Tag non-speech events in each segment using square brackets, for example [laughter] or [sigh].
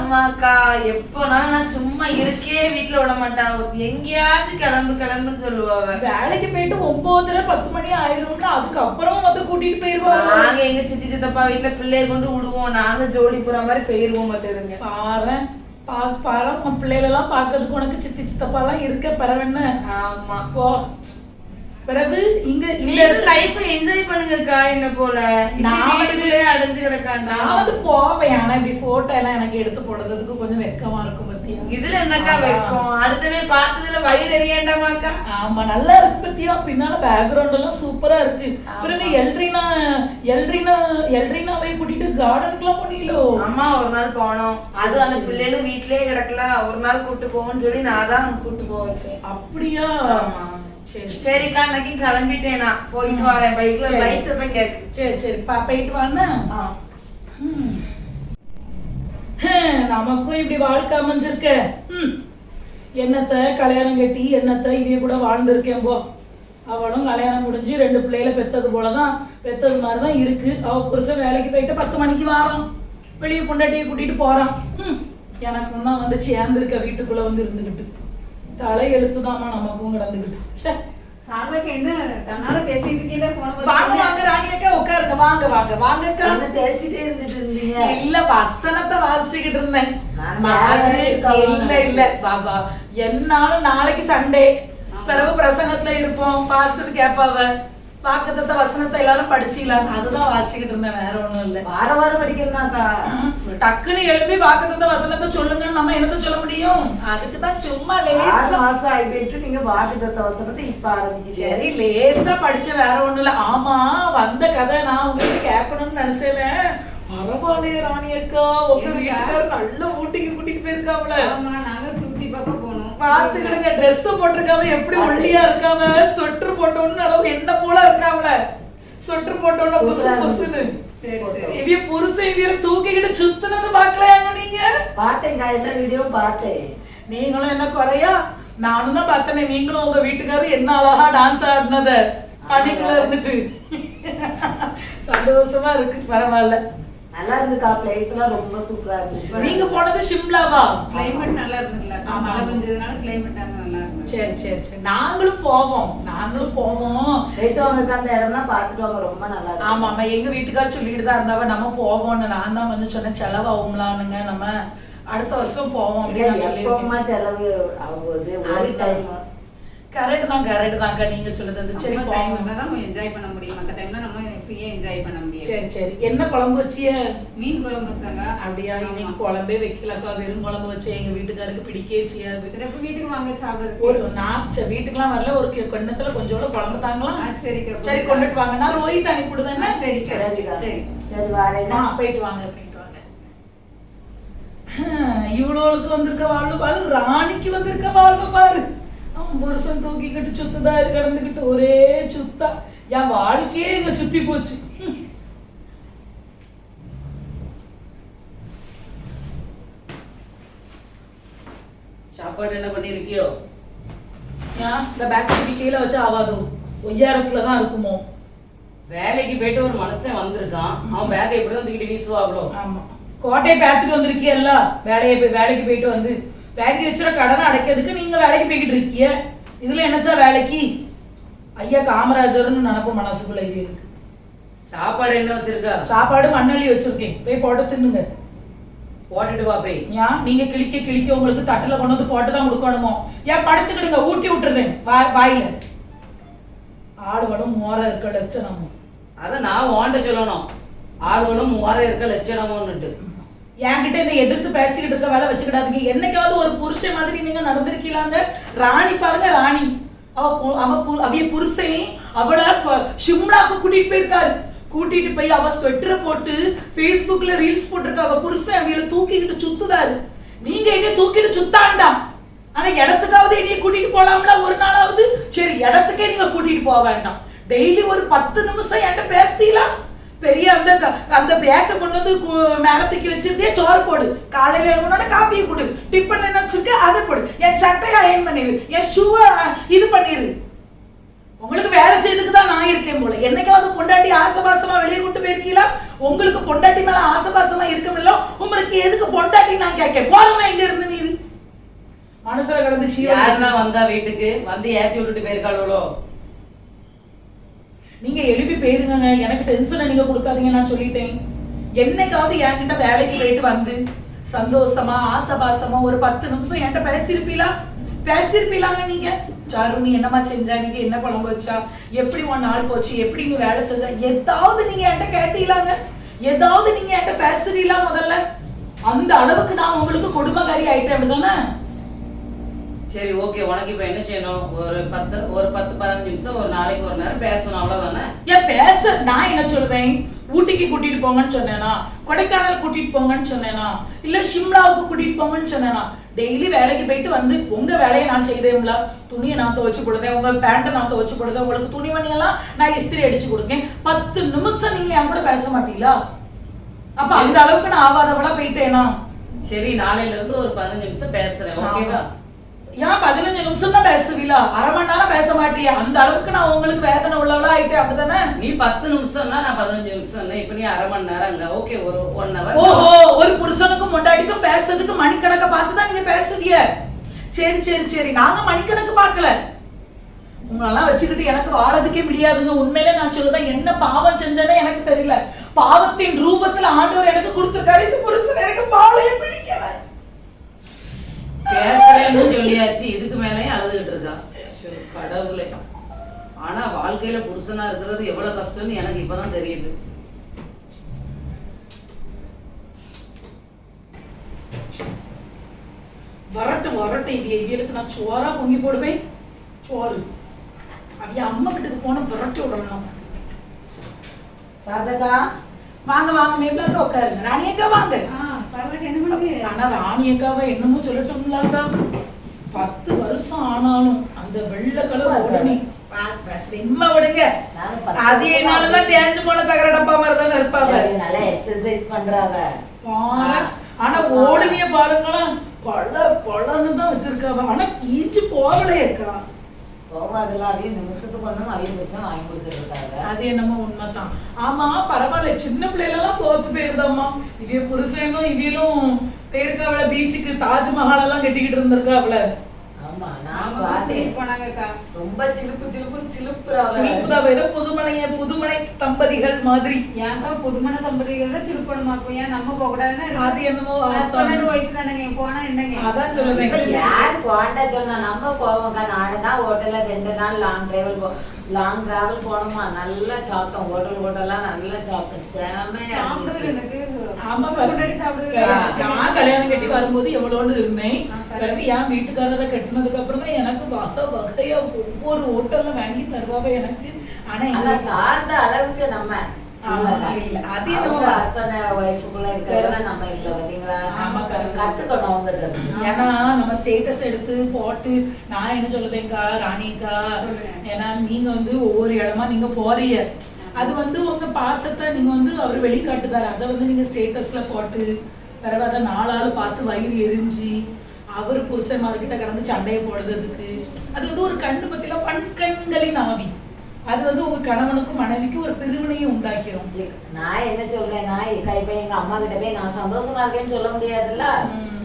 ஆமாக்கா எப்போனாலும் நான் சும்மா இருக்கே வீட்ல விட மாட்டேன் எங்கேயாச்சும் கிளம்பு கிளம்புன்னு சொல்லுவாங்க வேலைக்கு போயிட்டு ஒன்பதரை பத்து மணி ஆயிரும்னா அதுக்கப்புறம் வந்து கூட்டிட்டு போயிருவாங்க. நாங்க எங்க சித்தி சித்தப்பா வீட்ல பிள்ளைய கொண்டு விடுவோம். நாங்க ஜோடி போற மாதிரி போயிருவோம் பாத்துடுங்க பாரு பாரு உன் பிள்ளைகளெல்லாம் பார்க்கறதுக்கு உனக்கு சித்தி சித்தப்பாலாம் இருக்க பிறவென்ன? ஆமா. போ. பிறகு இங்க இந்த லைஃப் என்ஜாய் பண்ணுங்கக்கா என்ன போல. நான் அடைஞ்சு கிடக்காண்டா? நான் வந்து போவேன். ஆனா இப்படி போட்டோ எல்லாம் எனக்கு எடுத்து போடுறதுக்கு கொஞ்சம் வெக்கமா இருக்கும் பத்தியா? இதுல என்னக்கா வைக்கும்? அடுத்தவே பார்த்ததுல வயிறு எறியண்டாமாக்கா ஆமா நல்லா இருக்கு பத்தியா? பின்னால பேக்ரவுண்ட் எல்லாம் சூப்பரா இருக்கு. பிறகு எல்ட்ரினா எல்ட்ரினா எல்ட்ரினாவை கூட்டிட்டு கார்டனுக்குலாம் போனீங்களோ? அம்மா ஒரு நாள் போனோம். அது அந்த பிள்ளைகளும் வீட்லயே கிடக்கல. ஒரு நாள் கூட்டு போவோம்னு சொல்லி நான் தான் கூட்டு போவேன். அப்படியா? ஆமா. சரி சரிக்கா அன்னைக்கு கிளம்பிட்டேன். நான் போயிட்டு வரேன். பைக்ல. பைக் சத்தம் கேக்கு. சரி சரி போயிட்டு. ஹம், நமக்கும் இப்படி வாழ்க்கை அமைஞ்சிருக்க. என்னத்த கல்யாணம் கட்டி என்னத்த இதைய கூட வாழ்ந்திருக்கேன் போ. அவளும் கல்யாணம் முடிஞ்சு ரெண்டு பிள்ளைகளை பெத்தது போலதான் பெத்தது மாதிரி தான் இருக்கு. அவ புருஷன் வேலைக்கு போயிட்டு பத்து மணிக்கு வாரான். வெளியே பொண்டாட்டியை கூட்டிட்டு போறான். ம். எனக்கும் தான் வந்து சேர்ந்திருக்க வீட்டுக்குள்ள வந்து இருந்துகிட்டு. தலை எழுத்துதாம்மா நமக்கும் கிடந்துகிட்டு. சார்பாக்கு என்ன தன்னால பேசிட்டு இருக்கீங்க போன வாங்க வாங்க ராணியக்கா உட்காருங்க. வாங்க வாங்க வாங்கக்கா பேசிட்டே இருந்துட்டு இருந்தீங்க. இல்ல வசனத்தை வாசிச்சுக்கிட்டு இருந்தேன். இல்ல இல்ல. பாபா என்னாலும் நாளைக்கு சண்டே. பிறகு பிரசங்கத்துல இருப்போம். பாஸ்டர் கேப்பாவ. வாக்குத்தத்த வசனத்தை எல்லாரும் படிச்சீங்களாம் அதுதான் வாசிச்சுக்கிட்டு இருந்தேன் வேற ஒண்ணும் இல்ல. வார வாரம் படிக்கிறேன்னாக்கா டக்குன்னு எழுப்பி வாக்குத்தத்த வசனத்தை சொல்லுங்கன்னு நம்ம என்னத்த சொல்ல முடியும்? அதுக்கு தான் சும்மா லேசா மாசம் ஆயிட்டு நீங்க வாக்குத்தத்த வசனத்தை இப்ப ஆரம்பிக்கிறீங்க. சரி லேசா படிச்ச வேற ஒண்ணும் இல்ல. ஆமா வந்த கதை நான் உங்களுக்கு கேட்கணும்னு நினைச்சேன். பரவாயில்லையே ராணி அக்கா. உங்க? வீட்டுக்காரர் நல்ல ஊட்டிக்கு கூட்டிட்டு போயிருக்காப்ல. பாத்துக்கிடுங்க ட்ரெஸ் போட்டிருக்காம எப்படி ஒல்லியா இருக்காம சொட்டர் போட்டோன்னு அளவுக்கு என்ன போல இருக்காமல சொட்டர் போட்டோன்னு புசு புசுன்னு. இவிய புருஷன் இவிய தூக்கிக்கிட்டு சுத்துனது பாக்கலையாங்க நீங்க? பார்த்தேன்க்கா எல்லா வீடியோ பார்த்தேன். நீங்களும் என்ன குறையா? நானும் தான் பார்த்தேனே நீங்களும் உங்க வீட்டுக்காரர் என்ன அழகா டான்ஸ் ஆடினத. பணிக்குள்ள இருந்துட்டு. சந்தோஷமா இருக்கு பரவாயில்ல. நல்லா இருந்துக்கா பிளேஸ் எல்லாம் ரொம்ப சூப்பரா இருந்துச்சு. நீங்க போனது ஷிம்லாவா கிளைமேட் நல்லா இருந்ததுல ஆமா. மழை பெஞ்சதுனால கிளைமேட் அங்க நல்லா இருந்தது சரி சரி சரி. நாங்களும் போவோம். நாங்களும் போவோம். போயிட்டு அவங்களுக்கு அந்த இடம்லாம் பார்த்துட்டு அவங்க ரொம்ப நல்லா இருக்கு ஆமா ஆமா எங்க வீட்டுக்காரர் சொல்லிட்டு தான் இருந்தாவ நம்ம போவோம்னு. நான் தான் கொஞ்சம் சொன்னேன் செலவாகும்லானுங்க நம்ம அடுத்த வருஷம் போவோம் அப்படின்னு சொல்லியிருக்கேன். செலவு ஆகுது? ஒரு டைம் கரெக்ட் தான் கரெக்ட் தான்க்கா நீங்க சொல்லுறது சரி டைம் போவோம். வந்தா தான் நம்ம என்ஜாய் பண்ண முடியும். மத்த டைம்ல நம்ம ஃப்ரீயா என்ஜாய் பண்ண முடியும் சரி சரி. என்ன குழம்பு வச்சிய? மீன் குழம்பு வச்சாங்க. அப்படியா இன்னைக்கு குழம்பே வைக்கலக்கா வெறும் குழம்பு வச்சு எங்க வீட்டுக்காருக்கு பிடிக்கவே செய்யாது. சரி அப்ப வீட்டுக்கு வாங்க சாப்பிடுறதுக்கு. ஒரு நான் வீட்டுக்கெல்லாம் வரல. ஒரு கிண்ணத்துல கொஞ்சோட குழம்பு தாங்களா சரிக்கா. சரி கொண்டுட்டு வாங்க. நான் ரோஹித் அனுப்பிவிடுவேன் ஆ, சரி சரி. சரி சரி. வரேன்னா ஆ, போயிட்டு வாங்க போயிட்டு வாங்க. ஹம், இவ்வளவுக்கு வந்திருக்க வாழ்வு பாரு. ராணிக்கு வந்திருக்க வாழ்வு பாரு. அவன் புருஷன் தூக்கிக்கிட்டு சுத்துதாரு கிடந்துக்கிட்டு ஒரே சுத்தா. என் வாழ்க்கையே இங்க சுத்தி போச்சு. சாப்பாடு என்ன பண்ணிருக்கியோ? இந்த பேக் கீழே வச்சு ஆவாதோ? ஒய்யாரத்துல தான் இருக்குமோ? வேலைக்கு போயிட்டு ஒரு மனுஷன் வந்திருக்கான். அவன் பேக்கை எப்படி தான் தூக்கிட்டு வீசுவாங்களோ ஆமா. கோட்டையை பார்த்துட்டு வந்திருக்கியல்ல? வேலையை போய் வேலைக்கு போயிட்டு வந்து. பேக்கி வச்சுற கடனை அடைக்கிறதுக்கு நீங்க வேலைக்கு போய்கிட்டு இருக்கீங்க இதுல என்னத்தான் வேலைக்கு? ஐயா காமராஜர்னு நினப்பு மனசுக்குள்ள இது இருக்கு. சாப்பாடு என்ன வச்சிருக்கா? சாப்பாடு மண்ணள்ளி வச்சிருக்கேன். போய் போட்டு தின்னுங்க. போட்டுட்டு வா போய். ஏன் நீங்க கிழிக்க கிழிக்க உங்களுக்கு தட்டுல கொண்டு வந்து போட்டு தான் கொடுக்கணுமோ? ஏன் படுத்துக்கிடுங்க. ஊட்டி விட்டுருதேன் வாய் வாயில. ஆடுவடும் மோர இருக்க லட்சணமும் அதை நான் ஓண்ட சொல்லணும். ஆர்வலும் முறை இருக்க லட்சணமுன்னுட்டு. என்கிட்ட என்ன எதிர்த்து பேசிக்கிட்டு இருக்க வேலை வச்சுக்கிடாதீங்க. என்னைக்காவது ஒரு புருஷன் மாதிரி நீங்க நடந்திருக்கீங்களாங்க? ராணி பாருங்க ராணி. அவைய புருஷன் அவளை ஷிம்லாக்கு கூட்டிட்டு போயிருக்காரு. கூட்டிட்டு போய் அவ ஸ்வெட்டர் போட்டு ஃபேஸ்புக்ல ரீல்ஸ் போட்டிருக்க. அவ புருஷன் அவையில தூக்கிக்கிட்டு சுத்துதாரு. நீங்க என்ன தூக்கிட்டு சுத்தாண்டாம் ஆனா இடத்துக்காவது என்னைய கூட்டிட்டு போலாம்ல ஒரு நாளாவது? சரி இடத்துக்கே நீங்க கூட்டிட்டு போக வேண்டாம். டெய்லி ஒரு பத்து நிமிஷம் என்கிட்ட பேசுதீங்களா? பெரிய அந்த அந்த பேக்கை கொண்டு வந்து மேல தூக்கி வச்சிருந்தே சோறு போடு. காலையில எழுமனோட காப்பியை கொடு. டிப்பன் என்ன வச்சிருக்க அதை போடு. என் சட்டையை அயன் பண்ணிரு. என் ஷூவை இது பண்ணிரு. உங்களுக்கு வேலை செய்யறதுக்கு தான் நான் இருக்கேன் போல. என்னைக்காவது பொண்டாட்டி ஆசபாசமா வெளியே கூட்டு போயிருக்கீங்களா? உங்களுக்கு பொண்டாட்டி மேல ஆசபாசமா இருக்கமில்ல உங்களுக்கு எதுக்கு பொண்டாட்டி நான் கேட்க போறவன் எங்க இருந்து நீ மனசுல கிடந்து சீவன் யாருன்னா வந்தா வீட்டுக்கு? வந்து ஏத்தி விட்டுட்டு போயிருக்காளோ? நீங்க எழுப்பி போயிருங்க எனக்கு டென்ஷனை நீங்க கொடுக்காதீங்க நான் சொல்லிட்டேன். என்னைக்காவது என்கிட்ட வேலைக்கு போயிட்டு வந்து சந்தோஷமா ஆசபாசமா ஒரு பத்து நிமிஷம் என்கிட்ட பேசியிருப்பீங்களா பேசியிருப்பீங்களாங்க நீங்க? சாரு நீ என்னம்மா செஞ்சா? நீங்க என்ன குழம்பு வச்சா? எப்படி உன் நாள் போச்சு? எப்படி நீ வேலை செஞ்சா? ஏதாவது நீங்க என்கிட்ட கேட்டீங்களாங்க ஏதாவது நீங்க என்கிட்ட பேசுறீங்களா முதல்ல? அந்த அளவுக்கு நான் உங்களுக்கு குடும்பக்காரி ஆயிட்டேன் அப்படிதானே? சரி ஓகே உனக்கு இப்ப என்ன செய்யணும்? ஒரு பத்து ஒரு பத்து பதினஞ்சு நிமிஷம் ஒரு நாளைக்கு ஒரு நேரம் பேசணும் அவ்வளவுதானே? ஏன் பேச நான் என்ன சொல்றேன் ஊட்டிக்கு கூட்டிட்டு போங்கன்னு சொன்னேனா? கொடைக்கானல் கூட்டிட்டு போங்கன்னு சொன்னேனா? இல்ல ஷிம்லாவுக்கு கூட்டிட்டு போங்கன்னு சொன்னேனா? டெய்லி வேலைக்கு போயிட்டு வந்து உங்க வேலையை நான் செய்தேன்ல துணியை நான் துவைச்சு கொடுத்தேன் உங்க பேண்ட்டை நான் துவைச்சு கொடுத்தேன் உங்களுக்கு துணிமணி எல்லாம் நான் இஸ்திரி அடிச்சு கொடுக்கேன். பத்து நிமிஷம் நீங்க என் கூட பேச மாட்டீங்களா? அப்ப அந்த அளவுக்கு நான் ஆவாதவளா போயிட்டேனா? சரி நாளையில இருந்து ஒரு பதினஞ்சு நிமிஷம் பேசுறேன் ஓகேவா ஏன் பதினஞ்சு நிமிஷம் தான் பேசுவீங்களா அரை மணி நேரம் பேச மாட்டியா. அந்த அளவுக்கு நான் உங்களுக்கு வேதனை உள்ளவளா ஆயிட்டேன் அப்படிதானே நீ பத்து நிமிஷம்னா நான் பதினஞ்சு நிமிஷம் இப்ப நீ அரை மணி நேரம் அங்க. ஓகே ஒரு ஒன் ஹவர் ஓஹோ ஒரு புருஷனுக்கும் பொண்டாட்டிக்கும் பேசுறதுக்கு மணிக்கணக்க பார்த்து தான் நீங்க பேசுறீங்க. சரி சரி சரி. நாங்க மணிக்கணக்கு பார்க்கல. உங்களெல்லாம் வச்சுக்கிட்டு எனக்கு வாழறதுக்கே முடியாதுங்க. உண்மையிலே நான் சொல்லுவேன் என்ன பாவம் செஞ்சேனே எனக்கு தெரியல. பாவத்தின் ரூபத்துல ஆண்டவர் எனக்கு கொடுத்திருக்காரு. இந்த புருஷன் எனக்கு வாழையே பிடிக்கல. பேசுறேன்னு சொல்லியாச்சு. இதுக்கு மேலேயும் அழுதுகிட்டு இருக்கா. கடவுளே. ஆனா வாழ்க்கையில புருஷனா இருக்கிறது எவ்வளவு கஷ்டம்னு எனக்கு இப்பதான் தெரியுது. வரட்டு வரட்டு இவிய இவியலுக்கு நான் சோறா பொங்கி போடுவேன். சோறு. அவிய அம்மா வீட்டுக்கு போன விரட்டி விடணும் சாதகா? வாங்க வாங்க மேப்லாக்கா உட்காருங்க. ராணி அக்கா வாங்க? ஆனா ராணி அக்காவை என்னமோ சொல்லட்டும்லாக்கா. பத்து வருஷம் ஆனாலும் அந்த வெள்ளை கலர் உடனே செம்ம விடுங்க. அது என்னாலலாம் தேஞ்சு போன தகர டப்பா மாதிரி தானே இருப்பாங்க நல்லா எக்ஸசைஸ் பண்றாங்க. ஆனா ஓடுனிய பாருங்களேன். பல பழன்னு தான் வச்சிருக்காவ. ஆனா கீஞ்சு போகலையேக்கா. போகும் அதெல்லாம் அப்படியே நிமிஷத்துக்கு ஒண்ணும் அவிய புருஷன் வாங்கி கொடுத்துட்டு இருக்காங்க அது என்னமோ உண்மைதான். ஆமா பரவாயில்ல சின்ன பிள்ளைகளெல்லாம் தோத்து போயிருந்தம்மா. இவிய புருஷனும் இவியலும் பேருக்காவில பீச்சுக்கு தாஜ்மஹால் எல்லாம் கட்டிக்கிட்டு இருந்திருக்காவள ரொம்ப சிலுப்பு சிலுப்பு சிலுப்புறாங்க புதுமனைய புதுமனை தம்பதிகள் மாதிரி. ஏன்க்கா புதுமண தம்பதிகளோட சிலுப்பணமாக்கும் ஏன் நம்ம போக கூடாதுன்னு அது என்னமோ ஹஸ்பண்ட் வாஸ்தவம் ஒய்ஃப் தானேங்க போனா என்னங்க? அதான் சொல்லுவேன். இப்ப யார் போண்டா சொன்னா நம்ம போவோங்க நானும் தான் ஹோட்டல்ல ரெண்டு நாள் லாங் டிரைவல் போ லாங் டிராவல் போனோமா? நல்லா சாப்பிட்டோம். ஹோட்டல் ஹோட்டல்லாம் நல்லா சாப்பிட்டோம். செமையா நான் கல்யாணம் கட்டி வரும்போது எவ்வளோன்னு இருந்தேன். பிறகு என் வீட்டுக்காரரை கட்டினதுக்கு அப்புறம் தான் எனக்கு வகை வகையா ஒவ்வொரு ஹோட்டல்ல வாங்கி தருவாங்க எனக்கு. ஆனா சார்ந்த அளவுக்கு நம்ம. அது அவங்க என்னமோ husband, wife குள்ள இருக்கிறதெல்லாம் நம்ம இல்ல பாத்தீங்களா? correct. கத்துக்கணும் ஏன்னா நம்ம ஸ்டேட்டஸ் எடுத்து போட்டு நான் என்ன சொல்லுதேங்க்கா ராணிக்கா. ஏன்னா நீங்க வந்து ஒவ்வொரு இடமா நீங்க போறீங்க. அது வந்து உங்க பாசத்தை நீங்க வந்து அவர் வெளிக்காட்டுதாரு. அதை வந்து நீங்க ஸ்டேட்டஸ்ல போட்டு பிறகு அதை நாலாள் பார்த்து வயிறு எரிஞ்சு அவர் புருஷன்மார்கிட்ட கடந்து சண்டையை போடுறதுக்கு அது வந்து ஒரு கண்ணு பத்தில பண்கண்களின் ஆவி. அது வந்து உங்க கணவனுக்கும் மனைவிக்கும் ஒரு பிரிவினையை உண்டாக்கிரும். நான் என்ன சொல்றேன்னா இப்ப இப்ப எங்க அம்மா கிட்ட போய் நான் சந்தோஷமா இருக்கேன்னு சொல்ல முடியாதுல்ல.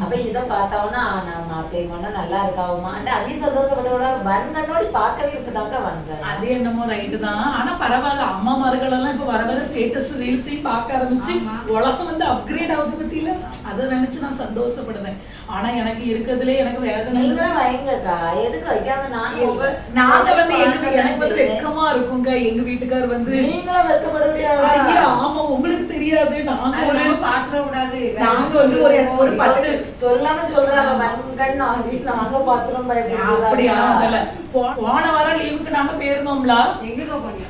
அப்ப இத பார்த்தோம்னா நம்ம அப்படி பண்ணா நல்லா இருக்காவுமான்ட்டு அதி சந்தோஷப்பட்டு வந்தனோடி பார்க்கவே இருக்குதாக்கா வந்தேன் அது என்னமோ ரைட்டு தான். ஆனா பரவாயில்ல அம்மாமார்கள் எல்லாம் இப்ப வர வர ஸ்டேட்டஸ் ரீல்ஸையும் பார்க்க ஆரம்பிச்சு. உலகம் வந்து அப்கிரேட் ஆகுது பத்தியில. அதை நினைச்சு நான் சந்தோஷப்படுறேன் ஆனா எனக்கு இருக்கிறதுலே எனக்கு வேதனை எதுக்கு வைக்காம நாங்க வந்து எங்க எனக்கு வந்து வெக்கமா இருக்குங்க எங்க வீட்டுக்கார் வந்து ஆமா உங்களுக்கு தெரியாது. நாங்க ஒரு கூடாது. நாங்க வந்து ஒரு ஒரு பத்து சொல்லாம சொல்றாங்க நாங்க பாத்துறோம் அப்படியெல்லாம் பயப்படுறாங்க இல்ல போ- போன வாரம் லீவுக்கு நாங்க போயிருந்தோம்ல?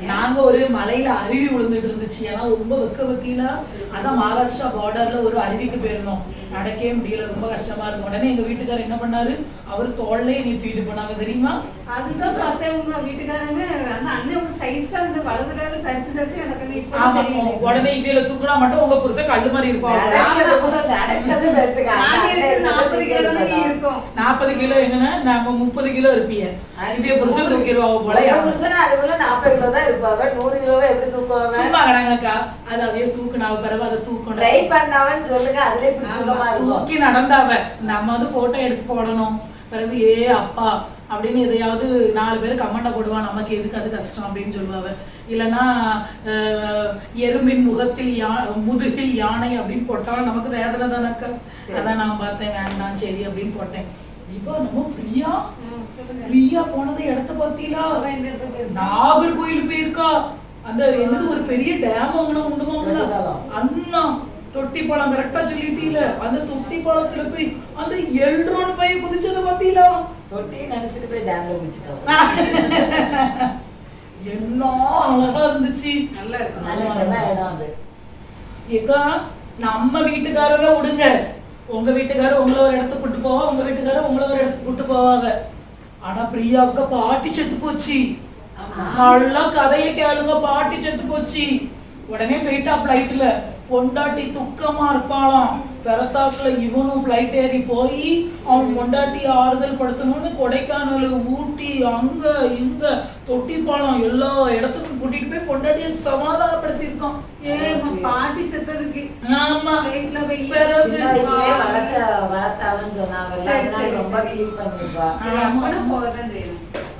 நாங்க ஒரு மலையில அருவி விழுந்துட்டு இருந்துச்சு. ஏன்னா ரொம்ப வெக்க வெக்கையில அதான் மகாராஷ்டிரா பார்டர்ல ஒரு அருவிக்கு போயிருந்தோம். நடக்கவே முடியல. ரொம்ப கஷ்டமா பாருங்க உடனே எங்க வீட்டுக்காரர் என்ன பண்ணாரு? அவர் தோல்லே நீ தூக்கிட்டு போனாங்க. தெரியுமா? அதுதான் பார்த்தேன். உங்க வீட்டுக்காரங்க அந்த அண்ணன் ஒரு சைஸா அந்த வலது கால சரிச்சு சரிச்சு எனக்கு இப்ப ஆமா. உடனே இவியில தூக்குனா மட்டும் உங்க புருஷன் கல்லு மாதிரி இருப்பாங்க நாங்க நாற்பது கிலோ தான் நீ இருக்கோம். நாற்பது கிலோ எங்கன்னா நம்ம முப்பது கிலோ இருப்பீங்க. இவிய புருஷன் தூக்கிடுவாங்க போல புருஷன் அதுக்குள்ள நாற்பது கிலோ தான் இருப்பாங்க நூறு கிலோவை எப்படி தூக்குவாங்க சும்மா கிடங்கக்கா அது அவைய தூக்குனாவ பிறகு அதை தூக்கணும். ட்ரை பண்ணாவன்னு சொல்லுங்க. அதுல இப்படி சுகமா இருக்கும் தூக்கி நடந்தாவ நம்ம வந்து போட்டோ எடுத்து போடணும். பிறகு ஏ அப்பா அப்படின்னு எதையாவது நாலு பேர் கமெண்ட போடுவான் நமக்கு எதுக்கு அது கஷ்டம்? அப்படின்னு சொல்லுவாவ. இல்லைன்னா எறும்பின் முகத்தில் யா முதுகில் யானை அப்படின்னு போட்டா நமக்கு வேதனை தானக்கா? அதான் நான் பார்த்தேன் வேண்டாம் சரி அப்படின்னு போட்டேன். இப்போ நம்ம பிரியா? பிரியா போனது இடத்த பார்த்தீங்களா? நாகர்கோயில் போயிருக்கா. அந்த என்னது ஒரு பெரிய டேம் வாங்கணும் உண்டு. அண்ணா தொட்டி பழம் கரெக்டா சொல்லிட்டீல. அந்த தொட்டி பழத்துல போய் அந்த எல்ரோன் பைய குதிச்சத பாத்தீங்களா தொட்டி நினைச்சிட்டு போய் டேம்ல குதிச்சுட்டாங்க [laughs] என்ன அழகா இருந்துச்சு. நல்லா நல்ல சென்ன இடம் அது? ஏக்கா நம்ம வீட்டுக்காரரை விடுங்க. உங்க வீட்டுக்காரர் உங்களை ஒரு இடத்துக்கு கூட்டு போவா உங்க வீட்டுக்காரர் உங்களை ஒரு இடத்துக்கு கூட்டு போவாங்க ஆனா பிரியாவுக்கு பாட்டி செத்து போச்சு. நல்லா கதையை கேளுங்க பாட்டி செத்து போச்சு. உடனே போயிட்டா பிளைட்ல பொண்டாட்டி துக்கமா இருப்பாளாம். பெறத்தாக்குல இவனும் ஃப்ளைட் ஏறி போய் அவன் பொண்டாட்டி ஆறுதல் படுத்தணும்னு கொடைக்கானல் ஊட்டி அங்க இங்க தொட்டிப்பாலம் எல்லா இடத்துக்கும் கூட்டிட்டு போய் பொண்டாட்டியை சமாதானப்படுத்தி இருக்கான் ஏ உங்க பாட்டி செத்ததுக்கு. ஆமா. போய்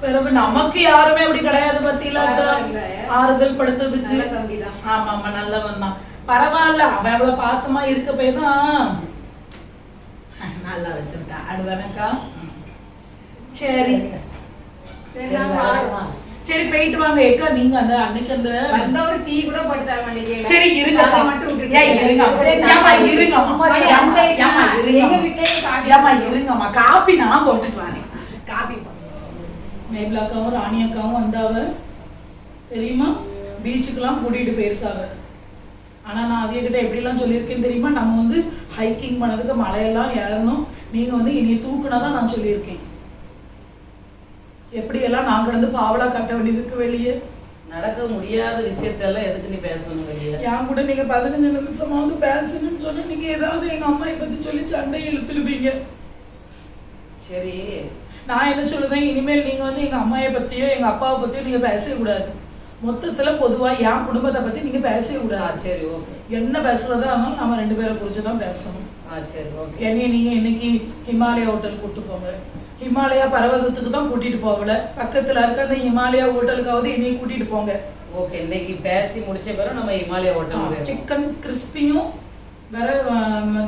பிறகு நமக்கு யாருமே அப்படி கிடையாது பத்தியில. ஆறுதல் படுத்ததுக்கு. ஆமா ஆமா நல்லவன் தான் பரவாயில்ல அவன் எவ்வளவு பாசமா இருக்க போய் தான் நல்லா வச்சிருக்கான் அடுதானக்கா சரி. சரி போயிட்டு வாங்க. ஏக்கா நீங்க அந்த அன்னைக்கு அந்த வந்தா ஒரு டீ கூட போட்டு தர மாட்டேங்கிறீங்க சரி இருங்க அதை மட்டும் விட்டுட்டு இருங்க ஏமா ஏம்மா, அஞ்சரை ஏம்மா, எங்க. வீட்லயே காபி ஏம்மா இருங்கம்மா. காப்பி நான் போட்டுட்டு வரேன். காப்பி மேபிள் அக்காவும் ராணி அக்காவும் வந்தாவ. தெரியுமா? பீச்சுக்கெல்லாம் கூட்டிட்டு போயிருக்காவ. ஆனா நான் அவியகிட்ட எப்படிலாம் சொல்லியிருக்கேன் தெரியுமா? நம்ம வந்து ஹைக்கிங் பண்ணதுக்கு மலையெல்லாம் ஏறணும். நீங்க வந்து என்னைய தூக்குனதான் நான் சொல்லியிருக்கேன். எப்படியெல்லாம் நான் கிடந்து பாவலா கட்ட வேண்டியது இருக்கு வெளியே? நடக்க முடியாத விஷயத்தெல்லாம் எதுக்கு நீ பேசணும் வெளியே? என் கூட நீங்க பதினஞ்சு நிமிஷமாவது பேசணும்னு சொன்னா நீங்க ஏதாவது எங்க அம்மாயை பத்தி சொல்லி சண்டை இழுத்துடுவீங்க. சரி. நான் என்ன சொல்லுவேன்? இனிமேல் நீங்க வந்து எங்க அம்மாயை பத்தியோ எங்க அப்பாவை பத்தியோ நீங்க பேசவே கூடாது. மொத்தத்துல பொதுவா என் குடும்பத்தை பத்தி நீங்க பேசவே கூடாது. சரி ஓகே. என்ன பேசுறதா இருந்தாலும் நம்ம ரெண்டு பேரை குறிச்சு தான் பேசணும். ஆ சரி ஓகே. என்னைய நீங்க இன்னைக்கு ஹிமாலயா ஹோட்டல் கூட்டு போங்க. ஹிமாலயா பர்வதத்துக்கு தான் கூட்டிட்டு போகல. பக்கத்துல இருக்க அந்த ஹிமாலயா ஹோட்டலுக்காவது என்னைய கூட்டிட்டு போங்க. ஓகே இன்னைக்கு பேசி முடிச்ச பிறகு நம்ம இமாலயா ஹோட்டல். சிக்கன் கிறிஸ்பியும் வேற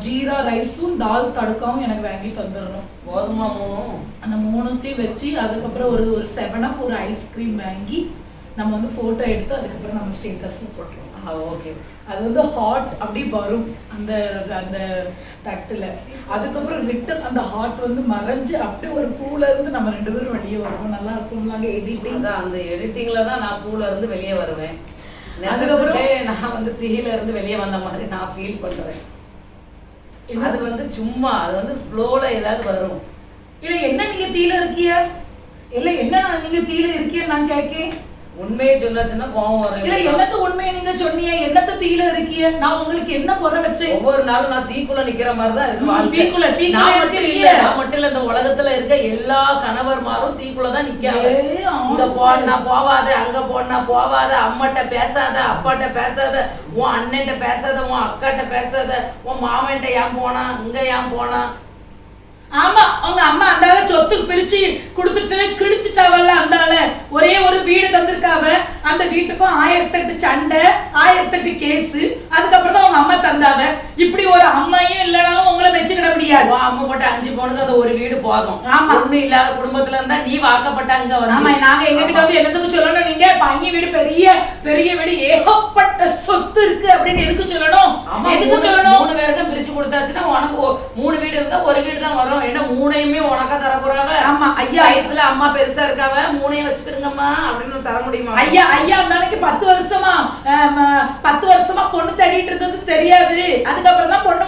ஜீரா ரைஸும் தால் தடுக்காவும் எனக்கு வாங்கி தந்துடணும். கோதுமை மூணும் அந்த மூணுத்தையும் வச்சு அதுக்கப்புறம் ஒரு ஒரு செவனப் ஒரு ஐஸ்கிரீம் வாங்கி நம்ம வந்து ஃபோட்டோ எடுத்து அதுக்கப்புறம் நம்ம ஸ்டேட்டஸில் போட்டுருவோம். ஓகே அது வந்து ஹாட் அப்படி வரும். அந்த அந்த தட்டுல. அதுக்கப்புறம் ரிட்டன் அந்த ஹாட் வந்து மறைஞ்சு அப்படியே ஒரு பூல இருந்து நம்ம ரெண்டு பேரும் வெளியே வருவோம். நல்லா இருக்கும் நாங்க எடிட்டிங் அதான் அந்த எடிட்டிங்ல தான் நான் பூல இருந்து வெளியே வருவேன். அதுக்கப்புறம்? நான் வந்து தீயில இருந்து வெளியே வந்த மாதிரி நான் ஃபீல் பண்றேன். அது வந்து சும்மா அது வந்து ஃப்ளோல ஏதாவது வரும். இல்ல என்ன நீங்க தீல இருக்கிய? இல்ல என்ன நீங்க தீல இருக்கிய நான் கேக்கேன். உண்மையை சொன்னாச்சுன்னா கோவம் வரும் இல்ல என்னத்த உண்மையை நீங்க சொன்னீங்க என்னத்த தீல இருக்கிய நான் உங்களுக்கு என்ன குறை வச்சேன் ஒவ்வொரு நாளும் நான் தீக்குள்ள நிக்கிற மாதிரி தான் இருக்கு ம், வாழ்க்கை. தீக்குள்ள- தீக்குள்ள நான் மட்டும் இருக்கீங்க. இல்ல நான் மட்டும் இல்ல இந்த உலகத்துல இருக்க எல்லா கணவர்மாரும் தீக்குள்ள தான் நிக்காங்க. இங்க போனா போவாத அங்க போனா போவாத அம்மாட்ட பேசாத அப்பாட்ட பேசாத உன் அண்ணன்ட்ட பேசாத உன் அக்காட்ட பேசாத உன் மாமன்ட்ட ஏன் போனா இங்க ஏன் போனா ஆமா அவங்க அம்மா அந்தால சொத்துக்கு பிரிச்சு கொடுத்துட்டு கிழிச்சுட்டாவல்ல அந்தால ஒரே ஒரு வீடு தந்திருக்காவ. அந்த வீட்டுக்கும் ஆயிரத்தெட்டு சண்டை ஆயிரத்தெட்டு கேஸ். அதுக்கப்புறம் தான் அவங்க அம்மா தந்தாவ. இப்படி ஒரு அம்மா முடியாது அம்மா போட்ட அஞ்சு போனது அது ஒரு வீடு போதும். ஆமா. ஒண்ணு இல்லாத குடும்பத்துல இருந்தா நீ வாக்கப்பட்ட அங்க ஆமா நாங்க எங்க கிட்ட வந்து என்னத்துக்கு சொல்லணும்? நீங்க பையன் வீடு பெரிய பெரிய வீடு ஏகப்பட்ட சொத்து இருக்கு அப்படின்னு எதுக்கு சொல்லணும்? எதுக்கு சொல்லணும்? மூணு பேருக்கு பிரிச்சு கொடுத்தாச்சுன்னா உனக்கு மூணு வீடு இருந்தா ஒரு வீடு தான் வரும். என்ன மூணையுமே உனக்கா தர போறாங்க? ஆமா, ஐயா. வயசுல அம்மா பெருசா இருக்காவ? மூணையும் வச்சுக்கிடுங்கம்மா அப்படின்னு தர முடியுமா? ஐயா ஐயா அன்னைக்கு பத்து வருஷமா பத்து வருஷமா பொண்ணு தேடிட்டு இருந்தது தெரியாது. அதுக்கப்புறம் தான் பொண்ணு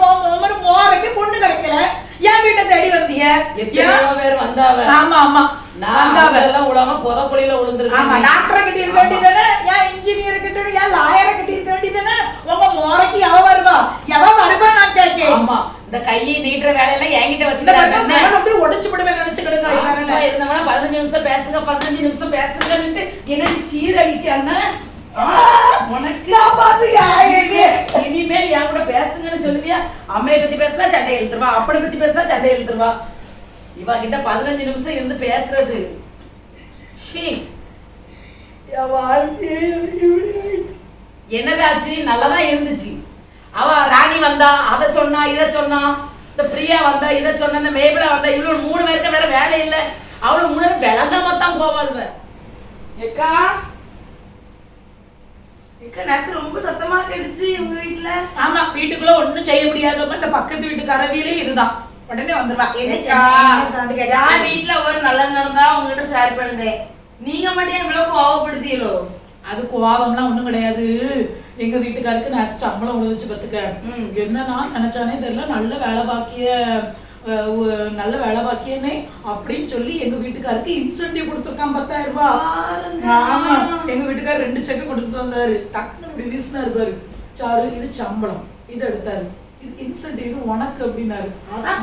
மோரைக்கு பொண்ணு கிடைக்கல என் வீட்டை தேடி வந்தீங்க? எத்தனையோ? பேர் வந்தாவ ஆமா ஆமா. நான் எல்லாம் விடாம புதக்குழியில ஆமா விழுந்துருக்கேன் டாக்டரை கிட்ட இருக்க வேண்டியதானே ஏன் இன்ஜினியர் கிட்ட ஏன் லாயரை கிட்ட இருக்க வேண்டியதானே உங்க மோரைக்கு எவ வருவா? எவ வருவா நான் கேக்கேன் ஆமா இந்த கையை நீட்டுற வேலையெல்லாம் என்கிட்ட வச்சுக்கிறாங்க. அப்படியே உடைச்சு விடுவேன் நினைச்சுக்கிடுங்க. இருந்தவனா பதினஞ்சு நிமிஷம் பேசுங்க பதினஞ்சு நிமிஷம் பேசுங்கன்னுட்டு என்ன சீரழிக்கான இனிமேல் என் கூட பேசுங்கன்னு சொல்லுவியா? அம்மையை பத்தி பேசினா சண்டை இழுத்துருவா அப்பனை பத்தி பேசினா சண்டை இழுத்துருவா. இவ கிட்ட பதினஞ்சு நிமிஷம் இருந்து பேசுறது. என்னதாச்சு நல்லதான் இருந்துச்சு. அவ ராணி வந்தா அதை சொன்னா இதை சொன்னா. இந்த பிரியா வந்தா இதை சொன்ன இந்த மேபிளா வந்தா இவ்வளவு மூணு பேருக்கு வேற வேலை இல்ல. அவளு மூணு விளங்காம தான் போவாள்வ. ஏக்கா நேத்து ரொம்ப சத்தமா கேட்டுச்சு உங்க வீட்டுல ஆமா வீட்டுக்குள்ள ஒண்ணும் செய்ய முடியாதவங்க இந்த பக்கத்து வீட்டு கரவியிலே இதுதான். உடனே வந்துருவா? என் வீட்டுல ஒரு நல்லது நடந்தா உங்ககிட்ட ஷேர் பண்ணுதேன் நீங்க மட்டும் இவ்வளவு கோவப்படுத்தீங்களோ அது கோவம்லாம் ஒண்ணும் கிடையாது. எங்க வீட்டுக்காருக்கு நேற்று சம்பளம் உழுதுச்சு பத்துக்க. ம். என்னன்னா நினைச்சானே தெரியல. நல்ல வேலை பாக்கிய நல்ல வேலை பாக்கியனே அப்படின்னு சொல்லி எங்க வீட்டுக்காருக்கு இன்சென்டிவ் கொடுத்துருக்கான் பத்தாயிரம் ரூபாய். ஆமா எங்க வீட்டுக்காரர் ரெண்டு செக் கொடுத்து வந்தாரு. டக்குனு இப்படி வீசினாரு பாரு. சாரு இது சம்பளம். இது எடுத்தாரு. இது இன்சென்டிவ் இது உனக்கு அப்படின்னாரு.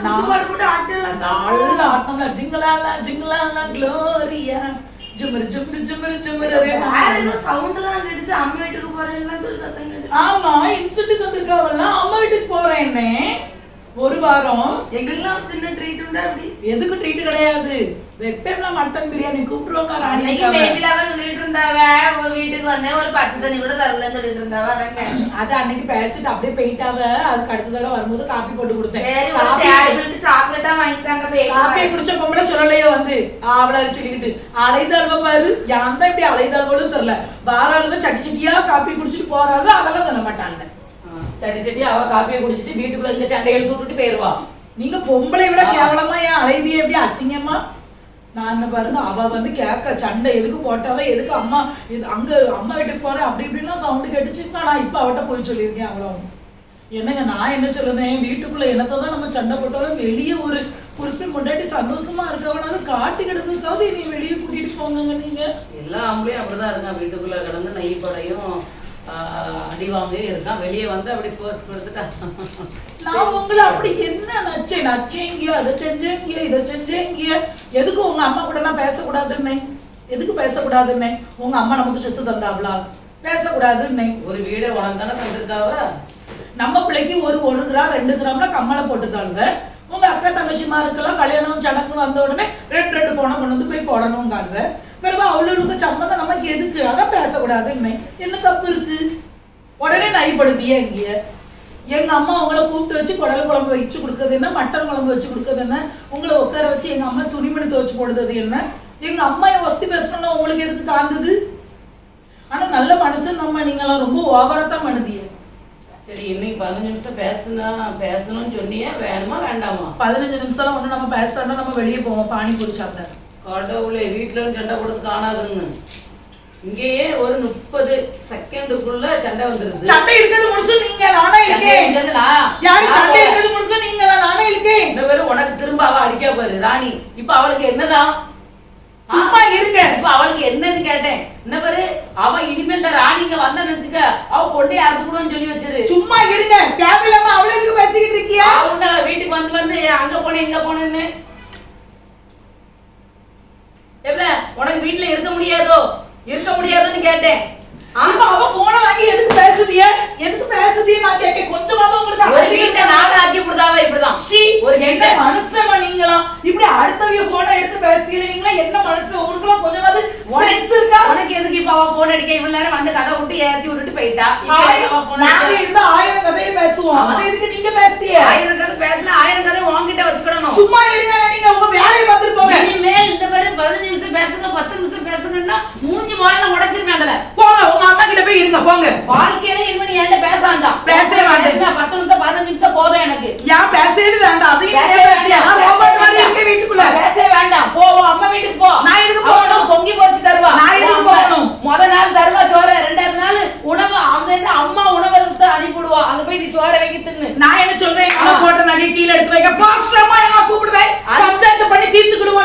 நல்ல ஆட்டம்ல ஜிங்கலாலா ஜிங்கலாலா க்ளோரியா ஜுமர் ஜுமர் ஜுமர் ஜுமர் வேற ஏதோ சவுண்ட் எல்லாம் கேட்டுச்சு அம்மா வீட்டுக்கு போறேன்னு சொல்லி சத்தம் கேட்டுச்சு. ஆமா இன்சென்டிவ் வந்திருக்காவல்ல அம்மா வீட்டுக்கு போறேன்னு. ஒரு வாரம். எங்களுக்கெல்லாம் ஒரு சின்ன ட்ரீட் உண்டா அப்படி? எதுக்கு ட்ரீட் கிடையாது? வெப்பேம்ல மட்டன் பிரியாணி கூப்பிடுவாங்க அன்னைக்கு ராணி பேபில தான் சொல்லிட்டு இருந்தாவ ஒரு வீட்டுக்கு வந்தேன் ஒரு பச்சை தண்ணி கூட தரலன்னு சொல்லிட்டு இருந்தாவ அது அன்னைக்கு பேசிட்டு அப்படியே போயிட்டாவ. அதுக்கு அடுத்த தடவை வரும்போது காப்பி போட்டு கொடுத்தேன். காப்பி- சாக்லேட்டா வாங்கி தாங்க காப்பியை பேபி குடிச்ச பொம்பளை சொல்லலையோ வந்து. அவளை சொல்லிக்கிட்டு அலைதாழ்வ பாரு. யான் தான் இப்படி அலைதாழ்வோன்னு தெரியல. வாராளுவ சட்டி சட்டியா காப்பி குடிச்சிட்டு போறாங்க அதெல்லாம் சொல்ல மாட்டாங்க சடி சடி அவ காப்பியை குடிச்சிட்டு வீட்டுக்குள்ள இருந்து சண்டை எழுத்து விட்டுட்டு போயிருவா. நீங்க பொம்பளை விட கேவலமா ஏன் அலைதியே எப்படி அசிங்கமா? நான் என்ன பாருங்க அவ வந்து கேட்க சண்டை எதுக்கு போட்டாவ எதுக்கு அம்மா அங்க அம்மா வீட்டுக்கு போறேன் அப்படி இப்படிலாம் சவுண்டு கேட்டுச்சு நான் இப்ப அவட்ட போய் சொல்லியிருக்கேன் அவ்வளோ என்னங்க நான் என்ன சொல்லுறேன் வீட்டுக்குள்ள என்னத்தை தான் நம்ம சண்டை போட்டாலும் வெளியே ஒரு புருஷன் கொண்டாட்டி சந்தோஷமா இருக்கவனாலும் காட்டு கிடந்ததுக்காவது நீ வெளியே கூட்டிட்டு போங்க நீங்க. எல்லா ஆம்பளையும் அப்படிதான் இருக்கான் வீட்டுக்குள்ள கிடந்து நெய் படையும் அடி வாங்கியும் இருக்கான் வெளியே வந்து அப்படி ஃபோர்ஸ் நான் உங்களை அப்படி என்ன நச்சேன் நச்சேங்கியோ அதை செஞ்சேங்கியோ இதை செஞ்சேங்கியோ? எதுக்கு உங்க அம்மா கூட பேசக்கூடாதுன்னே? எதுக்கு பேசக்கூடாதுன்னே? உங்க அம்மா நமக்கு சொத்து தந்தாவளா? பேசக்கூடாதுன்னே. ஒரு வீடை உனக்கு தானே தந்திருக்காவ? நம்ம பிள்ளைக்கு ஒரு ஒரு கிராம் ரெண்டு கிராம்ல கம்மலை போட்டுத்தாங்க உங்க அக்கா தங்கச்சிமாருக்கெல்லாம் கல்யாணம் சடங்கு வந்த உடனே ரெண்டு ரெண்டு போனம் கொண்டு வந்து போய் போடணுங்காங்க பிறகு அவளுக்கு சம்பந்தம் நமக்கு எதுக்கு? அதான் பேசக்கூடாதுன்னே என்ன தப்பு இருக்கு? உடனே நைப்படுத்தியே இங்க. எங்க அம்மா உங்களை கூப்பிட்டு வச்சு குடல் குழம்பு வச்சு கொடுக்கறது என்ன? மட்டன் குழம்பு வச்சு கொடுக்கறது என்ன? உங்களை உட்கார வச்சு எங்க அம்மா துணிமணி துவச்சு போடுறது என்ன? எங்க அம்மா என் வசதி பேசணும்னா உங்களுக்கு எதுக்கு தாண்டுது? ஆனா நல்ல மனுஷன் நம்ம. நீங்களாம் ரொம்ப ஓவரா தான் பண்ணுதிய சரி இன்னைக்கு பதினஞ்சு நிமிஷம் பேசுனா பேசணும்னு சொன்னியா வேணுமா வேண்டாமா? பதினஞ்சு நிமிஷம் ஒண்ணு நம்ம பேசாம நம்ம வெளியே போவோம். பானிபூரி சாப்பிட கடவுளே வீட்டுல இருந்து சண்டை கொடுத்து காணாதுன்னு. இங்கேயே ஒரு முப்பது செகண்டுக்குள்ள சண்டை வந்துருது. சண்டை இருக்கிறது முழுசும் நீங்க நானே இருக்கேன். யாரு சண்டை. இருக்கிறது முழுசும் நீங்க தான் நானே இருக்கேன். இந்த பேரு உனக்கு திரும்ப அவ அடிக்கா பாரு ராணி. இப்ப அவளுக்கு என்னதான் சும்மா இருங்க. இப்ப அவளுக்கு என்னன்னு கேட்டேன். என்ன பாரு? அவ இனிமேல் இந்த ராணி இங்க வந்தா நினைச்சுக்க அவ கொண்டே அறுத்துக்கணும்னு சொல்லி வச்சிரு. சும்மா இருங்க. தேவையில்லாம அவளை எதுக்கு பேசிக்கிட்டு இருக்கியா? அவன வீட்டுக்கு வந்து வந்து அங்க போனேன் இங்க போனேன்னு. என்ன? உனக்கு வீட்டுல இருக்க முடியாதோ? இருக்க முடியாதுன்னு கேட்டேன். இப்ப அவ போனை வாங்கி எதுக்கு பேசுதிய? எதுக்கு பேசுதிய நான் கேட்க? கொஞ்சமாவது உங்களுக்கு ஒரு வீட்டை? நாடு ஆக்கி கொடுத்தாவ இப்படிதான். ஒரு என்ன மனுஷமா நீங்களா? இப்படி அடுத்தவங்க போனை எடுத்து பேசுறீங்க நீங்களா? என்ன மனுஷன் உங்களுக்கு கொஞ்சமாவது சென்ஸ் இருக்கா? உனக்கு எதுக்கு இப்ப அவ போன் அடிக்க? இவ்வளவு நேரம் வந்து கதை விட்டு ஏத்தி விட்டுட்டு போயிட்டா? நாங்க? இருந்தா ஆயிரம் கதையை பேசுவோம். ஆமா. அதை எதுக்கு நீங்க பேசுதிய? ஆயிரம் கதை பேசினா ஆயிரம் கதை உன்கிட்ட வச்சுக்கிடணும் சும்மா இருங்க நீங்க உங்க வேலையை பார்த்துட்டு போங்க. இனிமேல் இந்த மாதிரி பதினஞ்சு நிமிஷம் பேசுங்க பத்து நிமிஷம் பேசுங்கன்னா மூஞ்சி முதல்ல உடைச்சிருக்கேன் அதுல. போங்க உங்க அம்மா கிட்ட போய் இருங்க போங்க. வாழ்க்கையில இனிமே நீ என்கிட்ட பேச வேண்டாம். பேசவே. பேசினா பத்து நிமிஷம் பதினஞ்சு நிமிஷம் போதும் எனக்கு. ஏன் பேசவே வேண்டாம். அதையும் வேண்டாம். நான் ரோபோட் மாதிரி இருக்கேன் வீட்டுக்குள்ள. பேசவே வேண்டாம். போ உன் அம்மா வீட்டுக்கு போ. நான் எதுக்கு அவ போகணும்? பொங்கி போச்சு தருவா. நான் அம்மா. போகணும்? முத நாள் தருவா சோற ரெண்டாவது நாள் உணவு. அவங்க அம்மா உணவை அனுப்பிவிடுவா. அங்க போய் நீ சோற வைக்க தின்னு நான் என்ன சொல்றேன்? போட்ட நகை கீழே எடுத்து வைக்க. பாஸ்டமா எங்க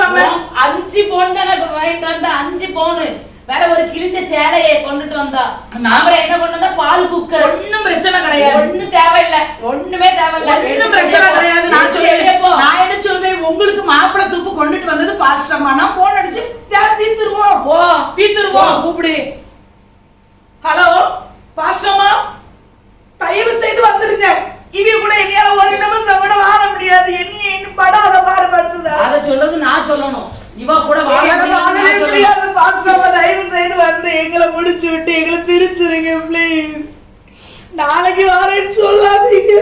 இல்லாம அஞ்சு பவுன் தானே வாங்கிட்டு வந்தா அஞ்சு பவுனு வேற ஒரு கிழிந்த சேலையை கொண்டுட்டு வந்தா. அப்புறம் என்ன கொண்டு வந்தா? பால் குக்கர். ஒண்ணும் பிரச்சனை கிடையாது. ஒண்ணு தேவையில்ல. ஒண்ணுமே தேவையில்ல. ஒண்ணும் பிரச்சனை கிடையாது. நான். சொல்றேன். நான் என்ன சொல்றேன்? உங்களுக்கு மாப்பிளை தூப்பு கொண்டுட்டு வந்தது பாஸ்டமா நான் போன் அடிச்சு தே- தீர்த்துருவோம். போ. தீர்த்துருவோம். கூப்பிடு. ஹலோ பாஸ்டமா தயவு செய்து வந்துருங்க. இவ கூட என்னால ஒரு நிமிஷம் கூட வாழ முடியாது. என்ன என்ன படாத பாரு படுத்துதா? அத சொல்றது நான் சொல்லணும். இவ கூட தயவு செய்து வந்து எங்களை முடிச்சு விட்டு எங்களை பிரிச்சிருங்க ப்ளீஸ் நாளைக்கு வரேன்னு சொல்லாதீங்க.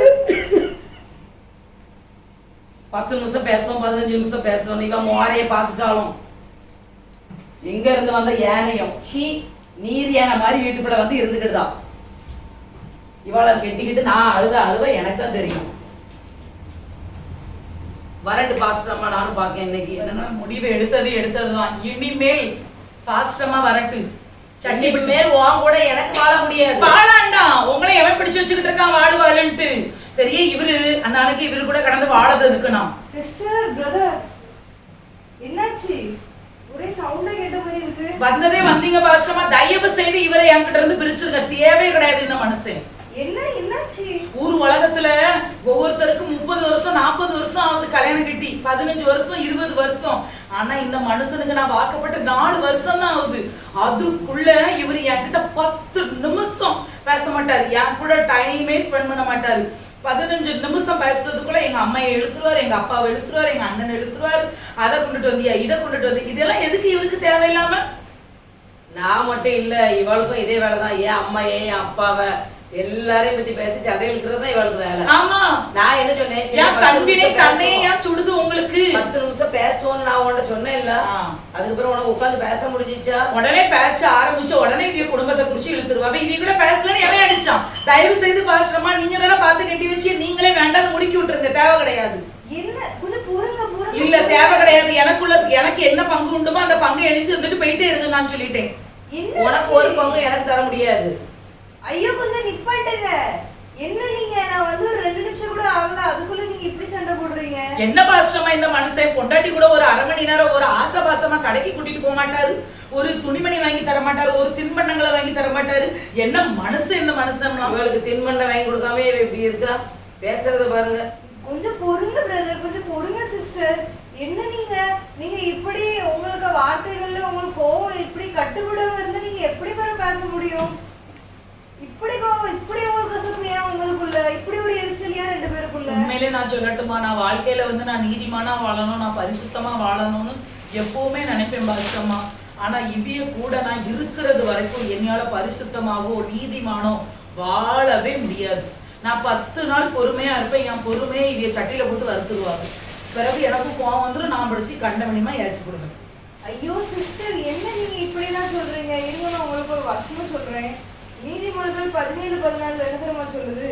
பத்து நிமிஷம் பேசுவோம் பதினஞ்சு நிமிஷம் பேசுவோம் இவன் மோரைய பார்த்துட்டாலும். எங்க இருந்து வந்த யானையும்? சீ நீர் யானை மாதிரி வீட்டுக்குள்ள வந்து இருந்துக்கிட்டுதா இவளை கெட்டிக்கிட்டு நான் அழுத அழுவ எனக்கு தான் தெரியும். வரட்டு பாஸ்டம்மா நானும் பார்க்கேன் இன்னைக்கு. என்னன்னா முடிவு எடுத்தது எடுத்ததுதான். இனிமேல் பாஸ்டமா வரட்டு. சட்னி சட்னி மேல் உன் கூட எனக்கு வாழ முடியாது. வாழாண்டா. உங்களை எவன் பிடிச்சு வச்சுக்கிட்டு இருக்கான் வாழு வாழுன்ட்டு. பெரிய இவரு? அந்த நாளைக்கு இவரு கூட கடந்து வாழது இருக்கணும் சிஸ்டர் பிரதர் என்னாச்சு? ஒரே சவுண்டா கேட்ட மாதிரி இருக்கு. வந்ததே வந்தீங்க பாஸ்டமா தயவு செய்து இவரை என்கிட்ட இருந்து பிரிச்சிருங்க. தேவையே கிடையாது இந்த மனுஷன் என்ன என்னாச்சு? ஊர் உலகத்துல ஒவ்வொருத்தருக்கும் முப்பது வருஷம் நாற்பது வருஷம் ஆகுது கல்யாணம் கட்டி. பதினஞ்சு வருஷம் இருபது வருஷம். ஆனா இந்த மனுஷனுக்கு நான் வாக்கப்பட்டு நாலு வருஷம் தான் ஆகுது. அதுக்குள்ள இவர் என்கிட்ட பத்து நிமிஷம் பேச மாட்டாரு. என் கூட டைமே ஸ்பெண்ட் பண்ண மாட்டாரு. பதினஞ்சு நிமிஷம் பேசுறதுக்குள்ள எங்க அம்மையை இழுத்துருவாரு எங்க அப்பாவை இழுத்துருவாரு எங்க அண்ணனை இழுத்துருவாரு. அதை கொண்டுட்டு வந்தியா இதை கொண்டுட்டு வந்து இதெல்லாம் எதுக்கு இவருக்கு தேவையில்லாம? நான் மட்டும் இல்ல இவளுக்கும் இதே வேலை தான் ஏன் அம்மா ஏன் என் அப்பாவை எல்லாரையும் பத்தி பேசி சண்டை இழுக்கிறது தான் இவளுக்கு வேலை. ஆமா. நான் என்ன சொன்னேன்? சரி, ஏன் பத்து கண்வினை நிமிஷம் தன்னை பேசுவோம். ஏன் சுடுது உங்களுக்கு? பத்து நிமிஷம் பேசுவோம்னு நான் உன்கிட்ட சொன்னேன்ல. ஆ. அதுக்கப்புறம் உனக்கு உட்காந்து பேச முடிஞ்சிச்சா? உடனே பேச்ச ஆரம்பிச்ச உடனே இவ குடும்பத்தை குறிச்சு இழுத்துருவாங்க இவ கூட பேசலன்னு எவன் அடிச்சான்? தயவு செய்து பாஸ்டமா நீங்க தானே பார்த்து கட்டி வச்சு நீங்களே வேண்டாம் முடுக்கி விட்டுருங்க. தேவை கிடையாது. இல்ல தேவை கிடையாது. எனக்குள்ள எனக்கு என்ன பங்கு உண்டுமோ அந்த பங்கு எழுதி வந்துட்டு போயிட்டே இருங்க நான் சொல்லிட்டேன்? உனக்கு ஒரு பங்கு எனக்கு தர முடியாது. ஐயோ கொஞ்சம் நிப்பாட்டுங்க என்ன நீங்க? நான் வந்து ஒரு ரெண்டு நிமிஷம் கூட ஆகல. அதுக்குள்ள நீங்க இப்படி சண்டை போடுறீங்க? என்ன பாஸ்டமா இந்த மனுஷன்? பொண்டாட்டி கூட ஒரு அரை மணி நேரம் ஒரு ஆசபாசமா கடைக்கு கூட்டிட்டு போக மாட்டாரு. ஒரு துணிமணி வாங்கி தர மாட்டாரு. ஒரு தின்பண்டங்களை வாங்கி தர மாட்டாரு. என்ன மனுஷன் இந்த மனுஷன் இவளுக்கு தின்பண்டம் வாங்கி கொடுக்காம இப்படி இருக்கா? பேசுறத பாருங்க. கொஞ்சம் பொறுங்க பிரதர் கொஞ்சம் பொறுங்க சிஸ்டர் என்ன நீங்க? நீங்க இப்படி உங்களுக்கு வார்த்தைகள்ல உங்களுக்கு கோவம் இப்படி கட்டுப்படாம இருந்தா நீங்க எப்படி வர பேச முடியும்? இப்படி இப்படி ஒரு கசப்பு ஏன் உங்களுக்குள்ள? இப்படி ஒரு எரிச்சல் ஏன் ரெண்டு பேருக்குள்ள? உண்மையிலே நான் சொல்லட்டுமா நான் வாழ்க்கையில வந்து நான் நீதிமானா வாழணும் நான் பரிசுத்தமா வாழணும்னு எப்பவுமே நினைப்பேன் பாஸ்டமா ஆனா இவிய கூட நான் இருக்கிறது வரைக்கும் என்னால பரிசுத்தமாவோ நீதிமானோ வாழவே முடியாது. நான் பத்து நாள் பொறுமையா இருப்பேன். என் பொறுமையை இவிய சட்டியில போட்டு வறுத்துருவாங்க. பிறகு எனக்கு கோவம் வந்துடும் நான் படிச்சு கண்டமணிமா ஏசி கொடுங்க ஐயோ சிஸ்டர் என்ன நீங்க இப்படிலாம் சொல்றீங்க? இருங்க நான் உங்களுக்கு ஒரு வசனம் சொல்றேன். நீதிமொழிகள் பதினேழு பதினாலு என்ன தெரியுமா சொல்லுது?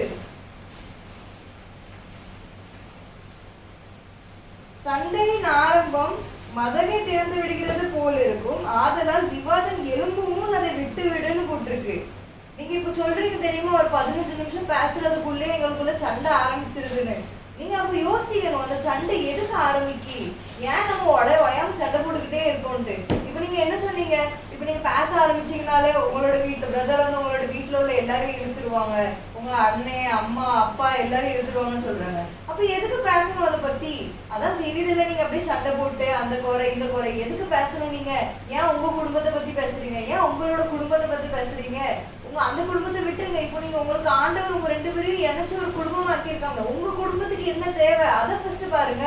சண்டையின் ஆரம்பம் மதமே திறந்து விடுகிறது போல் இருக்கும். ஆதலால் விவாதம் எலும்பும் அதை விட்டு விடுன்னு போட்டிருக்கு. நீங்க இப்ப சொல்றீங்க தெரியுமா? ஒரு பதினஞ்சு நிமிஷம் பேசுறதுக்குள்ளே எங்களுக்குள்ள சண்டை ஆரம்பிச்சிருதுன்னு. நீங்க அப்ப யோசிக்கணும் அந்த சண்டை எதுக்கு ஆரம்பிக்கு? ஏன் நம்ம உடைய வயம் சண்டை போட்டுக்கிட்டே இருக்கோம்ட்டு இப்போ நீங்க என்ன சொன்னீங்க? இப்போ நீங்க பேச ஆரம்பிச்சீங்கனாலே உங்களோட வீட்டுல பிரதர் வந்து உங்களோட வீட்டுல உள்ள எல்லாரும் இழுத்துருவாங்க. உங்க அண்ணன் அம்மா அப்பா எல்லாரும் இழுத்துருவாங்கன்னு சொல்றாங்க. அப்ப எதுக்கு பேசணும் அதை பத்தி? அதான் தெரியுதுல்ல நீங்க அப்படியே சண்டை போட்டு அந்த குறை இந்த குறை எதுக்கு பேசணும் நீங்க? ஏன் உங்க குடும்பத்தை பத்தி பேசுறீங்க? ஏன் உங்களோட குடும்பத்தை பத்தி பேசுறீங்க? உங்க அந்த குடும்பத்தை விட்டுருங்க. இப்போ நீங்க உங்களுக்கு ஆண்டவர் உங்க ரெண்டு பேரையும் இணைச்சு ஒரு குடும்பம் ஆக்கியிருக்காங்க. உங்க குடும்பத்துக்கு என்ன தேவை? அதை ஃபர்ஸ்ட் பாருங்க.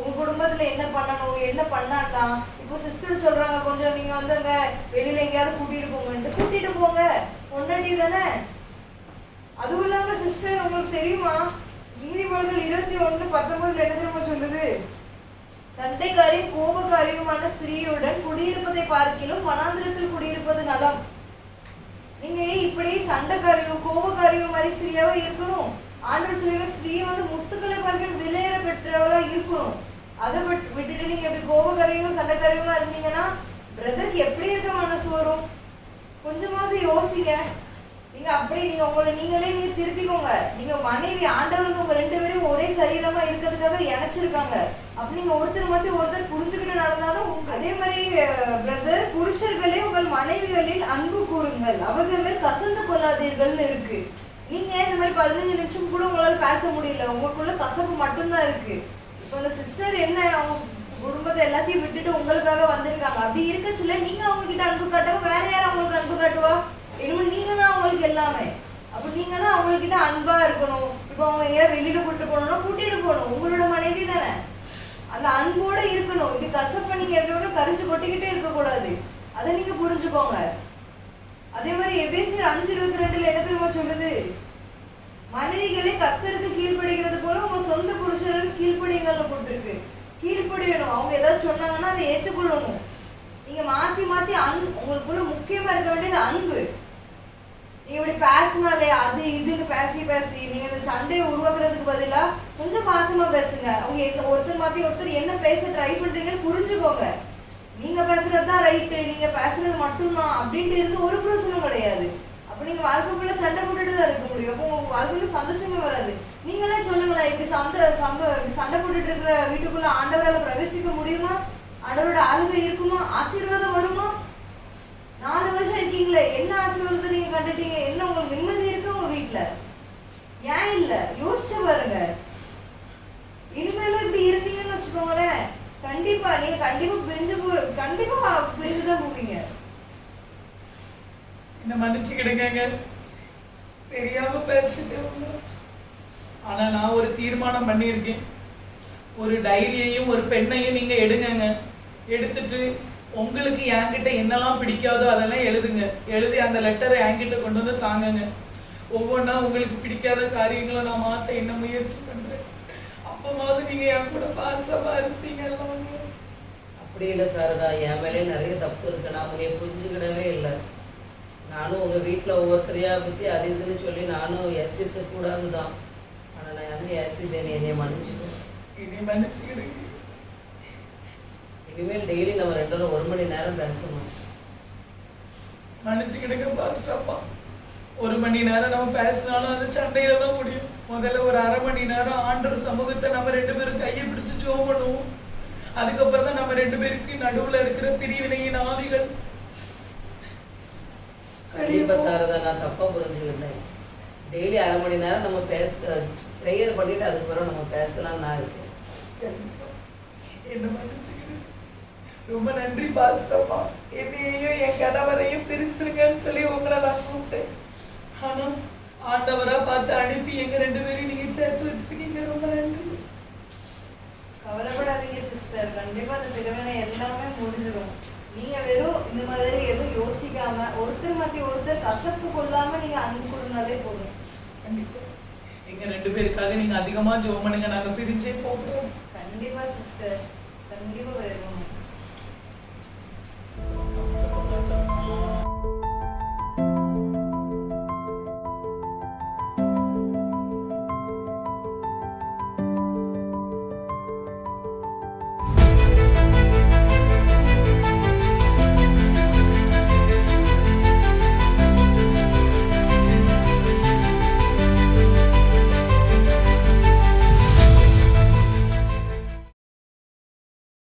உங்க குடும்பத்துல என்ன பண்ணணும்? என்ன பண்ணாட்டாம் இப்போ சிஸ்டர் சொல்றாங்க கொஞ்சம் நீங்க வந்துங்க வெளியில எங்கேயாவது கூட்டிட்டு போங்கன்ட்டு. கூட்டிட்டு போங்க. பொண்டாட்டி தானே? அதுவும் இல்லாம சிஸ்டர் உங்களுக்கு தெரியுமா? நீதிமன்றங்கள் இருபத்தி ஒண்ணு பத்தொன்பதுல என்ன தெரியுமா சொல்லுது? சந்தைக்காரி கோபக்காரியுமான ஸ்திரீயுடன் குடியிருப்பதை பார்க்கிலும் வனாந்திரத்தில் குடியிருப்பது நலம். நீங்க ஏன் இப்படி சண்டைக்காரியும் கோபக்காரியும் மாதிரி ஸ்திரீயாவே இருக்கணும்? ஆண்டவர் சொல்லுங்க ஸ்திரீ வந்து முத்துக்களை பார்க்க விலையேற பெற்றவளா இருக்கணும். அதை விட்டு- விட்டுட்டு நீங்க இப்படி கோபக்காரியும் சண்டைக்காரியுமா இருந்தீங்கன்னா பிரதருக்கு எப்படி இருக்க மனசு வரும்? கொஞ்சமாவது யோசிங்க. நீங்க அப்படி நீங்க உங்களை நீங்களே நீங்க திருத்திக்கோங்க. நீங்க மனைவி ஆண்டவருக்கு உங்க ரெண்டு பேரும் ஒரே சரீரமா இருக்கிறதுக்காக இணைச்சிருக்காங்க. அப்ப நீங்க ஒருத்தர் மட்டும் ஒருத்தர் புரிஞ்சுக்கிட்டு நடந்தாலும் அதே மாதிரி பிரதர் புருஷர்களே உங்கள் மனைவிகளில் அன்பு கூறுங்கள். அவர்கள் மேல் கசந்து கொள்ளாதீர்கள்னு இருக்கு. நீங்க இந்த மாதிரி பதினஞ்சு நிமிஷம் கூட உங்களால பேச முடியல. உங்களுக்குள்ள கசப்பு மட்டும்தான் இருக்கு. இப்போ அந்த சிஸ்டர் என்ன அவங்க குடும்பத்தை எல்லாத்தையும் விட்டுட்டு உங்களுக்காக வந்திருக்காங்க. அப்படி இருக்கச்சுல நீங்க அவங்க கிட்ட அன்பு காட்டவும் வேற யார் அவங்களுக்கு அன்பு காட்டுவா? இனிமேல் நீங்க தான் அவங்களுக்கு எல்லாமே. அப்போ நீங்க தான் அவங்கக்கிட்ட அன்பாக அன்பா இருக்கணும். இப்போ அவங்க ஏதாவது வெளியில கூட்டு போகணும்னா கூட்டிட்டு போகணும். உங்களோட மனைவி தானே. அந்த அன்போட இருக்கணும். இப்படி கசப்பை நீங்க எப்படியோட கரிஞ்சு கொட்டிக்கிட்டே இருக்கக்கூடாது. அதை நீங்க புரிஞ்சுக்கோங்க. அதே மாதிரி எபேசியர் அஞ்சு இருபத்தி ரெண்டுல என்ன தெரியுமா சொல்லுது? மனைவிகளே கத்தருக்கு கீழ்ப்படுகிறது போல உங்க சொந்த புருஷருக்கு கீழ்ப்படிங்கள்னு போட்டிருக்கு. கீழ்ப்படியணும். அவங்க ஏதாவது சொன்னாங்கன்னா அதை ஏற்றுக்கொள்ளணும் நீங்க மாத்தி மாத்தி அன்பு உங்களுக்குள்ள முக்கியமா இருக்க வேண்டியது அன்பு. இப்படி பேசினாலே அது இதுன்னு பேசி பேசி நீங்க இந்த சண்டையை உருவாக்குறதுக்கு பதிலா கொஞ்சம் பாசமா பேசுங்க. அவங்க ஒருத்தர் மாத்தி ஒருத்தர் என்ன பேச ட்ரை பண்றீங்கன்னு புரிஞ்சுக்கோங்க. நீங்க பேசுறது தான் ரைட்டு நீங்க பேசுறது மட்டும்தான் அப்படின்ட்டு இருந்து ஒரு பிரயோஜனம் கிடையாது. அப்ப நீங்க வாழ்க்கைக்குள்ள சண்டை போட்டுட்டு தான் இருக்க முடியும். அப்போ உங்க வாழ்க்கையில சந்தோஷமே வராது. நீங்களே சொல்லுங்களேன் இப்படி சண்டை சண்டை இப்படி சண்டை போட்டுட்டு இருக்கிற வீட்டுக்குள்ள ஆண்டவரால் பிரவேசிக்க முடியுமா? ஆண்டவரோட ஆளுகை இருக்குமா? ஆசீர்வாதம் வருமா? நாலு வருஷம் இருக்கீங்களே என்ன ஆசீர்வாதத்தை நீங்க கண்டுட்டீங்க? என்ன உங்களுக்கு நிம்மதி இருக்கு உங்க வீட்டுல ஏன் இல்ல? யோசிச்சு பாருங்க. இனிமேலும் இப்படி இருந்தீங்கன்னு வச்சுக்கோங்களேன். கண்டிப்பா நீங்க கண்டிப்பா பிரிஞ்சு போ கண்டிப்பா பிரிஞ்சு தான் போவீங்க. என்ன மன்னிச்சுக்கிடுங்க தெரியாம பேசிட்டேன் ஆனா நான் ஒரு தீர்மானம் பண்ணியிருக்கேன். ஒரு டைரியையும் ஒரு பெண்ணையும் நீங்க எடுங்கங்க. எடுத்துட்டு உங்களுக்கு என்கிட்ட என்னெல்லாம் பிடிக்காதோ அதெல்லாம் எழுதுங்க. எழுதி அந்த லெட்டரை என்கிட்ட கொண்டு வந்து தாங்குங்க. ஒவ்வொன்றா உங்களுக்கு பிடிக்காத காரியங்களை நான் மாத்த என்ன முயற்சி பண்றேன்? அப்பமாவது நீங்க என் கூட பாசமா இருப்பீங்கல்ல அப்படி இல்லை சாரதா என் மேலே நிறைய தப்பு இருக்கு. நான் உன்னைய புரிஞ்சுக்கிடவே இல்லை. நானும் உங்கள் வீட்டில் ஒவ்வொருத்தரையா பற்றி அது இதுன்னு சொல்லி நானும் எசிருக்க கூடாது தான் ஆனால் நான் யாரும் எசிதேன் என்னைய மன்னிச்சுக்கோ. இனி மன்னிச்சுக்கிடுங்க. இனிமேல் டெய்லி நம்ம ரெண்டு ஒரு மணி நேரம் பேசணும். மன்னிச்சுக்கிடுங்க பாஸ்டர் அப்பா. ஒரு மணி நேரம் நம்ம பேசினாலும் அது சண்டையில தான் முடியும். முதல்ல ஒரு அரை மணி நேரம் ஆண்டவர் சமூகத்தை நம்ம ரெண்டு பேரும் கையை பிடிச்சு ஜோம் பண்ணுவோம். அதுக்கப்புறம் தான் நம்ம ரெண்டு பேருக்கு நடுவுல இருக்கிற பிரிவினையின் ஆவிகள். கண்டிப்பாக சாரதா நான் தப்பாக புரிஞ்சுக்கிட்டேன். டெய்லி அரை மணி நேரம் நம்ம பேச ப்ரேயர் பண்ணிட்டு அதுக்கப்புறம் நம்ம பேசலாம்னு நான் இருக்கேன். கண்டிப்பா. என்ன மன்னிச்சுக்கிடு ரொம்ப நன்றி அப்பா என்னையையும் என் கணவரையும் பிரிச்சிருங்கன்னு சொல்லி உங்களை நான் கூப்பிட்டேன். ஆனா ஆண்டவரா பார்த்து அனுப்பி எங்க ரெண்டு பேரையும் நீங்க சேர்த்து வச்சிருக்கீங்க. ரொம்ப நன்றி. கவலைப்படாதீங்க சிஸ்டர் கண்டிப்பா அந்த திருவினை எல்லாமே முடிஞ்சிடும் நீங்க வெறும் இந்த மாதிரி எதுவும் யோசிக்காம ஒருத்தர் மாத்தி ஒருத்தர் கசப்பு கொள்ளாம நீங்க அன்பு கொடுனாலே போதும். கண்டிப்பா. எங்க ரெண்டு பேருக்காக நீங்க அதிகமா ஜோம் பண்ணுங்க. நாங்க பிரிஞ்சே போகிறோம் கண்டிப்பா சிஸ்டர் கண்டிப்பா